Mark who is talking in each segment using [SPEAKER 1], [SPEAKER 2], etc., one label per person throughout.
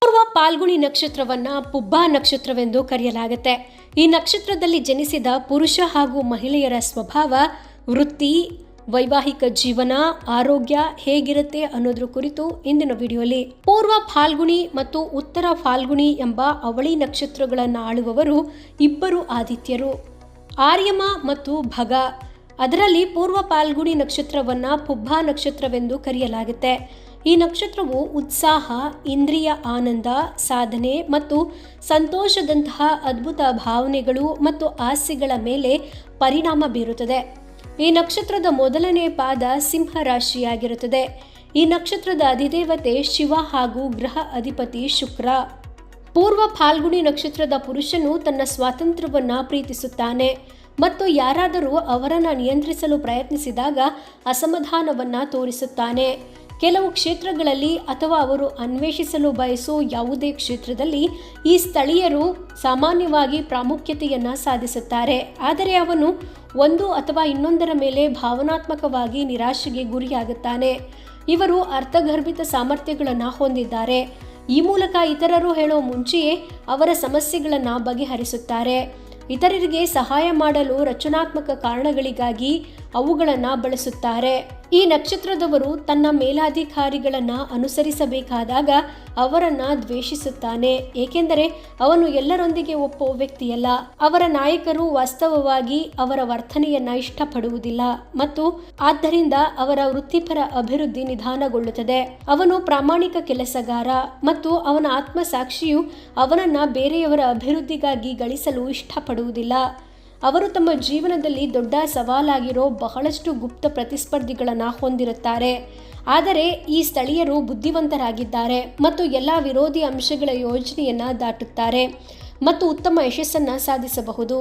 [SPEAKER 1] ಪೂರ್ವ ಪಾಲ್ಗುಣಿ ನಕ್ಷತ್ರವನ್ನ ಪುಬ್ಬಾ ನಕ್ಷತ್ರವೆಂದು ಕರೆಯಲಾಗುತ್ತೆ. ಈ ನಕ್ಷತ್ರದಲ್ಲಿ ಜನಿಸಿದ ಪುರುಷ ಹಾಗೂ ಮಹಿಳೆಯರ ಸ್ವಭಾವ, ವೃತ್ತಿ, ವೈವಾಹಿಕ ಜೀವನ, ಆರೋಗ್ಯ ಹೇಗಿರುತ್ತೆ ಅನ್ನೋದ್ರ ಕುರಿತು ಇಂದಿನ ವಿಡಿಯೋಲಿ. ಪೂರ್ವ ಫಾಲ್ಗುಣಿ ಮತ್ತು ಉತ್ತರ ಫಾಲ್ಗುಣಿ ಎಂಬ ಅವಳಿ ನಕ್ಷತ್ರಗಳನ್ನು ಆಳುವವರು ಇಬ್ಬರು ಆದಿತ್ಯರು. ಆರ್ಯಮ ಮತ್ತು ಭಗ. ಅದರಲ್ಲಿ ಪೂರ್ವ ಪಾಲ್ಗುಣಿ ನಕ್ಷತ್ರವನ್ನ ಪುಬ್ಬಾ ನಕ್ಷತ್ರವೆಂದು ಕರೆಯಲಾಗುತ್ತೆ. ಈ ನಕ್ಷತ್ರವು ಉತ್ಸಾಹ, ಇಂದ್ರಿಯ ಆನಂದ, ಸಾಧನೆ ಮತ್ತು ಸಂತೋಷದಂತಹ ಅದ್ಭುತ ಭಾವನೆಗಳು ಮತ್ತು ಆಸೆಗಳ ಮೇಲೆ ಪರಿಣಾಮ ಬೀರುತ್ತದೆ. ಈ ನಕ್ಷತ್ರದ ಮೊದಲನೇ ಪಾದ ಸಿಂಹ ರಾಶಿಯಾಗಿರುತ್ತದೆ. ಈ ನಕ್ಷತ್ರದ ಅಧಿದೇವತೆ ಶಿವ ಹಾಗೂ ಗ್ರಹ ಅಧಿಪತಿ ಶುಕ್ರ. ಪೂರ್ವ ಫಾಲ್ಗುಣಿ ನಕ್ಷತ್ರದ ಪುರುಷನು ತನ್ನ ಸ್ವಾತಂತ್ರ್ಯವನ್ನು ಪ್ರೀತಿಸುತ್ತಾನೆ ಮತ್ತು ಯಾರಾದರೂ ಅವರನ್ನು ನಿಯಂತ್ರಿಸಲು ಪ್ರಯತ್ನಿಸಿದಾಗ ಅಸಮಾಧಾನವನ್ನು ತೋರಿಸುತ್ತಾನೆ. ಕೆಲವು ಕ್ಷೇತ್ರಗಳಲ್ಲಿ ಅಥವಾ ಅವರು ಅನ್ವೇಷಿಸಲು ಬಯಸೋ ಯಾವುದೇ ಕ್ಷೇತ್ರದಲ್ಲಿ ಈ ಸ್ಥಳೀಯರು ಸಾಮಾನ್ಯವಾಗಿ ಪ್ರಾಮುಖ್ಯತೆಯನ್ನು ಸಾಧಿಸುತ್ತಾರೆ. ಆದರೆ ಅವನು ಒಂದು ಅಥವಾ ಇನ್ನೊಂದರ ಮೇಲೆ ಭಾವನಾತ್ಮಕವಾಗಿ ನಿರಾಶೆಗೆ ಗುರಿಯಾಗುತ್ತಾನೆ. ಇವರು ಅರ್ಥಗರ್ಭಿತ ಸಾಮರ್ಥ್ಯಗಳನ್ನು ಹೊಂದಿದ್ದಾರೆ. ಈ ಮೂಲಕ ಇತರರು ಹೇಳೋ ಮುಂಚೆಯೇ ಅವರ ಸಮಸ್ಯೆಗಳನ್ನು ಬಗೆಹರಿಸುತ್ತಾರೆ. ಇತರರಿಗೆ ಸಹಾಯ ಮಾಡಲು ರಚನಾತ್ಮಕ ಕಾರಣಗಳಿಗಾಗಿ ಅವುಗಳನ್ನು ಬಳಸುತ್ತಾರೆ. ಈ ನಕ್ಷತ್ರದವರು ತನ್ನ ಮೇಲಾಧಿಕಾರಿಗಳನ್ನು ಅನುಸರಿಸಬೇಕಾದಾಗ ಅವರನ್ನ ದ್ವೇಷಿಸುತ್ತಾನೆ. ಏಕೆಂದರೆ ಅವನು ಎಲ್ಲರೊಂದಿಗೆ ಒಪ್ಪುವ ವ್ಯಕ್ತಿಯಲ್ಲ. ಅವರ ನಾಯಕರು ವಾಸ್ತವವಾಗಿ ಅವರ ವರ್ತನೆಯನ್ನ ಇಷ್ಟಪಡುವುದಿಲ್ಲ ಮತ್ತು ಆದ್ದರಿಂದ ಅವರ ವೃತ್ತಿಪರ ಅಭಿವೃದ್ಧಿ ನಿಧಾನಗೊಳ್ಳುತ್ತದೆ. ಅವನು ಪ್ರಾಮಾಣಿಕ ಕೆಲಸಗಾರ ಮತ್ತು ಅವನ ಆತ್ಮಸಾಕ್ಷಿಯು ಅವನನ್ನ ಬೇರೆಯವರ ಅಭಿವೃದ್ಧಿಗಾಗಿ ಗಳಿಸಲು ಇಷ್ಟಪಡುವುದಿಲ್ಲ. ಅವರು ತಮ್ಮ ಜೀವನದಲ್ಲಿ ದೊಡ್ಡ ಸವಾಲಾಗಿರೋ ಬಹಳಷ್ಟು ಗುಪ್ತ ಪ್ರತಿಸ್ಪರ್ಧಿಗಳನ್ನು ಹೊಂದಿರುತ್ತಾರೆ. ಆದರೆ ಈ ಸ್ಥಳೀಯರು ಬುದ್ಧಿವಂತರಾಗಿದ್ದಾರೆ ಮತ್ತು ಎಲ್ಲ ವಿರೋಧಿ ಅಂಶಗಳ ಯೋಜನೆಯನ್ನು ದಾಟುತ್ತಾರೆ ಮತ್ತು ಉತ್ತಮ ಯಶಸ್ಸನ್ನು ಸಾಧಿಸಬಹುದು.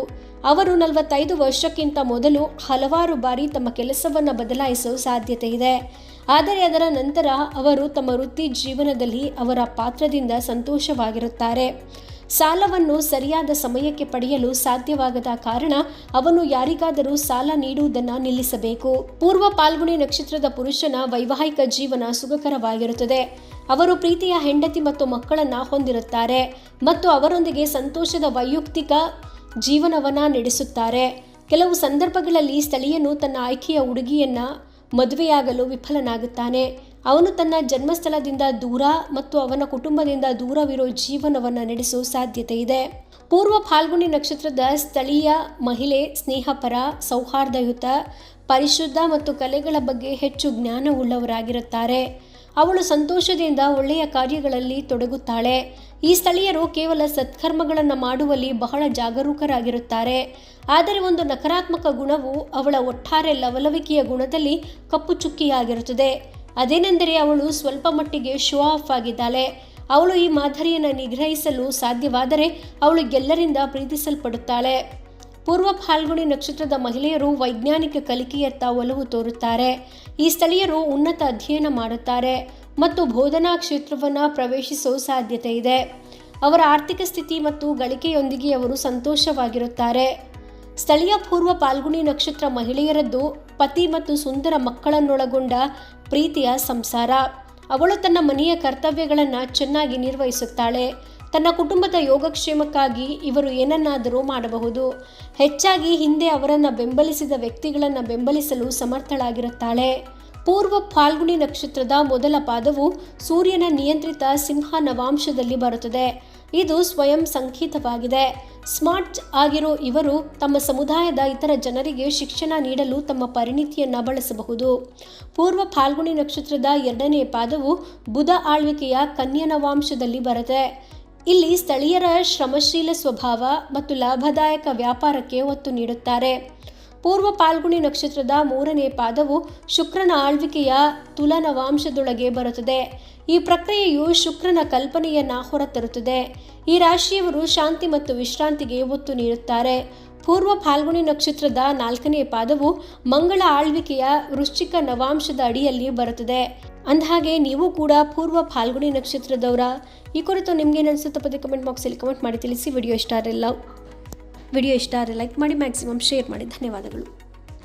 [SPEAKER 1] ಅವರು ನಲವತ್ತೈದು ವರ್ಷಕ್ಕಿಂತ ಮೊದಲು ಹಲವಾರು ಬಾರಿ ತಮ್ಮ ಕೆಲಸವನ್ನು ಬದಲಾಯಿಸುವ ಸಾಧ್ಯತೆ ಇದೆ. ಆದರೆ ಅದರ ನಂತರ ಅವರು ತಮ್ಮ ವೃತ್ತಿ ಜೀವನದಲ್ಲಿ ಅವರ ಪಾತ್ರದಿಂದ ಸಂತೋಷವಾಗಿರುತ್ತಾರೆ. ಸಾಲವನ್ನು ಸರಿಯಾದ ಸಮಯಕ್ಕೆ ಪಡೆಯಲು ಸಾಧ್ಯವಾಗದ ಕಾರಣ ಅವನು ಯಾರಿಗಾದರೂ ಸಾಲ ನೀಡುವುದನ್ನು ನಿಲ್ಲಿಸಬೇಕು. ಪೂರ್ವ ಪಾಲ್ಗುಣಿ ನಕ್ಷತ್ರದ ಪುರುಷನ ವೈವಾಹಿಕ ಜೀವನ ಸುಖಕರವಾಗಿರುತ್ತದೆ. ಅವರು ಪ್ರೀತಿಯ ಹೆಂಡತಿ ಮತ್ತು ಮಕ್ಕಳನ್ನ ಹೊಂದಿರುತ್ತಾರೆ ಮತ್ತು ಅವರೊಂದಿಗೆ ಸಂತೋಷದ ವೈಯಕ್ತಿಕ ಜೀವನವನ್ನ ನಡೆಸುತ್ತಾರೆ. ಕೆಲವು ಸಂದರ್ಭಗಳಲ್ಲಿ ಸ್ಥಳೀಯನು ತನ್ನ ಆಯ್ಕೆಯ ಹುಡುಗಿಯನ್ನ ಮದುವೆಯಾಗಲು ವಿಫಲನಾಗುತ್ತಾನೆ. ಅವನು ತನ್ನ ಜನ್ಮಸ್ಥಳದಿಂದ ದೂರ ಮತ್ತು ಅವನ ಕುಟುಂಬದಿಂದ ದೂರವಿರೋ ಜೀವನವನ್ನು ನಡೆಸೋ ಸಾಧ್ಯತೆ ಇದೆ. ಪೂರ್ವ ಫಾಲ್ಗುಣಿ ನಕ್ಷತ್ರದ ಸ್ಥಳೀಯ ಮಹಿಳೆ, ಸ್ನೇಹಪರ, ಸೌಹಾರ್ದಯುತ, ಪರಿಶುದ್ಧ ಮತ್ತು ಕಲೆಗಳ ಬಗ್ಗೆ ಹೆಚ್ಚು ಜ್ಞಾನವುಳ್ಳವರಾಗಿರುತ್ತಾರೆ. ಅವಳು ಸಂತೋಷದಿಂದ ಒಳ್ಳೆಯ ಕಾರ್ಯಗಳಲ್ಲಿ ತೊಡಗುತ್ತಾಳೆ. ಈ ಸ್ಥಳೀಯರು ಕೇವಲ ಸತ್ಕರ್ಮಗಳನ್ನು ಮಾಡುವಲ್ಲಿ ಬಹಳ ಜಾಗರೂಕರಾಗಿರುತ್ತಾರೆ. ಆದರೆ ಒಂದು ನಕಾರಾತ್ಮಕ ಗುಣವು ಅವಳ ಒಟ್ಟಾರೆ ಲವಲವಿಕೆಯ ಗುಣದಲ್ಲಿ ಕಪ್ಪು ಚುಕ್ಕಿಯಾಗಿರುತ್ತದೆ. ಅದೇನೆಂದರೆ ಅವಳು ಸ್ವಲ್ಪ ಮಟ್ಟಿಗೆ ಶೋ ಆಫ್ ಆಗಿದ್ದಾಳೆ. ಅವಳು ಈ ಮಾದರಿಯನ್ನು ನಿಗ್ರಹಿಸಲು ಸಾಧ್ಯವಾದರೆ ಅವಳು ಎಲ್ಲರಿಂದ ಪ್ರೀತಿಸಲ್ಪಡುತ್ತಾಳೆ. ಪೂರ್ವ ಫಾಲ್ಗುಣಿ ನಕ್ಷತ್ರದ ಮಹಿಳೆಯರು ವೈಜ್ಞಾನಿಕ ಕಲಿಕೆಯತ್ತ ಒಲವು ತೋರುತ್ತಾರೆ. ಈ ಸ್ಥಳೀಯರು ಉನ್ನತ ಅಧ್ಯಯನ ಮಾಡುತ್ತಾರೆ ಮತ್ತು ಬೋಧನಾ ಕ್ಷೇತ್ರವನ್ನು ಪ್ರವೇಶಿಸುವ ಸಾಧ್ಯತೆ ಇದೆ. ಅವರ ಆರ್ಥಿಕ ಸ್ಥಿತಿ ಮತ್ತು ಗಳಿಕೆಯೊಂದಿಗೆ ಅವರು ಸಂತೋಷವಾಗಿರುತ್ತಾರೆ. ಸ್ಥಳೀಯ ಪೂರ್ವ ಪಾಲ್ಗುಣಿ ನಕ್ಷತ್ರ ಮಹಿಳೆಯರದ್ದು ಪತಿ ಮತ್ತು ಸುಂದರ ಮಕ್ಕಳನ್ನೊಳಗೊಂಡ ಪ್ರೀತಿಯ ಸಂಸಾರ. ಅವಳು ತನ್ನ ಮನೆಯ ಕರ್ತವ್ಯಗಳನ್ನು ಚೆನ್ನಾಗಿ ನಿರ್ವಹಿಸುತ್ತಾಳೆ. ತನ್ನ ಕುಟುಂಬದ ಯೋಗಕ್ಷೇಮಕ್ಕಾಗಿ ಇವರು ಏನನ್ನಾದರೂ ಮಾಡಬಹುದು. ಹೆಚ್ಚಾಗಿ ಹಿಂದೆ ಅವರನ್ನು ಬೆಂಬಲಿಸಿದ ವ್ಯಕ್ತಿಗಳನ್ನು ಬೆಂಬಲಿಸಲು ಸಮರ್ಥಳಾಗಿರುತ್ತಾಳೆ. ಪೂರ್ವ ಫಾಲ್ಗುಣಿ ನಕ್ಷತ್ರದ ಮೊದಲ ಪಾದವು ಸೂರ್ಯನ ನಿಯಂತ್ರಿತ ಸಿಂಹ ನವಾಂಶದಲ್ಲಿ ಬರುತ್ತದೆ. ಇದು ಸ್ವಯಂ ಸಂಕೇತವಾಗಿದೆ. ಸ್ಮಾರ್ಟ್ ಆಗಿರೋ ಇವರು ತಮ್ಮ ಸಮುದಾಯದ ಇತರ ಜನರಿಗೆ ಶಿಕ್ಷಣ ನೀಡಲು ತಮ್ಮ ಪರಿಣಿತಿಯನ್ನು ಬಳಸಬಹುದು. ಪೂರ್ವ ಫಾಲ್ಗುಣಿ ನಕ್ಷತ್ರದ ಎರಡನೇ ಪಾದವು ಬುಧ ಆಳ್ವಿಕೆಯ ಕನ್ಯನವಾಂಶದಲ್ಲಿ ಬರುತ್ತೆ ಇಲ್ಲಿ ಸ್ಥಳೀಯರ ಶ್ರಮಶೀಲ ಸ್ವಭಾವ ಮತ್ತು ಲಾಭದಾಯಕ ವ್ಯಾಪಾರಕ್ಕೆ ಒತ್ತು ನೀಡುತ್ತಾರೆ. ಪೂರ್ವ ಪಾಲ್ಗುಣಿ ನಕ್ಷತ್ರದ ಮೂರನೇ ಪಾದವು ಶುಕ್ರನ ಆಳ್ವಿಕೆಯ ತುಲನವಾಂಶದೊಳಗೆ ಬರುತ್ತದೆ. ಈ ಪ್ರಕ್ರಿಯೆಯು ಶುಕ್ರನ ಕಲ್ಪನೆಯನ್ನ ಹೊರತರುತ್ತದೆ. ಈ ರಾಶಿಯವರು ಶಾಂತಿ ಮತ್ತು ವಿಶ್ರಾಂತಿಗೆ ಒತ್ತು ನೀಡುತ್ತಾರೆ. ಪೂರ್ವ ಫಾಲ್ಗುಣಿ ನಕ್ಷತ್ರದ ನಾಲ್ಕನೇ ಪಾದವು ಮಂಗಳ ಆಳ್ವಿಕೆಯ ವೃಶ್ಚಿಕ ನವಾಂಶದ ಅಡಿಯಲ್ಲಿ ಬರುತ್ತದೆ. ಅಂದಹಾಗೆ, ನೀವು ಕೂಡ ಪೂರ್ವ ಫಾಲ್ಗುಣಿ ನಕ್ಷತ್ರದವರ ಈ ಕುರಿತು ನಿಮ್ಗೆ ಅನಿಸುತ್ತೆ ಪದೇ ಕಮೆಂಟ್ ಬಾಕ್ಸಲ್ಲಿ ಕಮೆಂಟ್ ಮಾಡಿ ತಿಳಿಸಿ. ವಿಡಿಯೋ ಇಷ್ಟ ಆಗಿಲ್ಲ ವಿಡಿಯೋ ಇಷ್ಟ ಆದರೆ ಲೈಕ್ ಮಾಡಿ ಮ್ಯಾಕ್ಸಿಮಮ್ ಶೇರ್ ಮಾಡಿ. ಧನ್ಯವಾದಗಳು.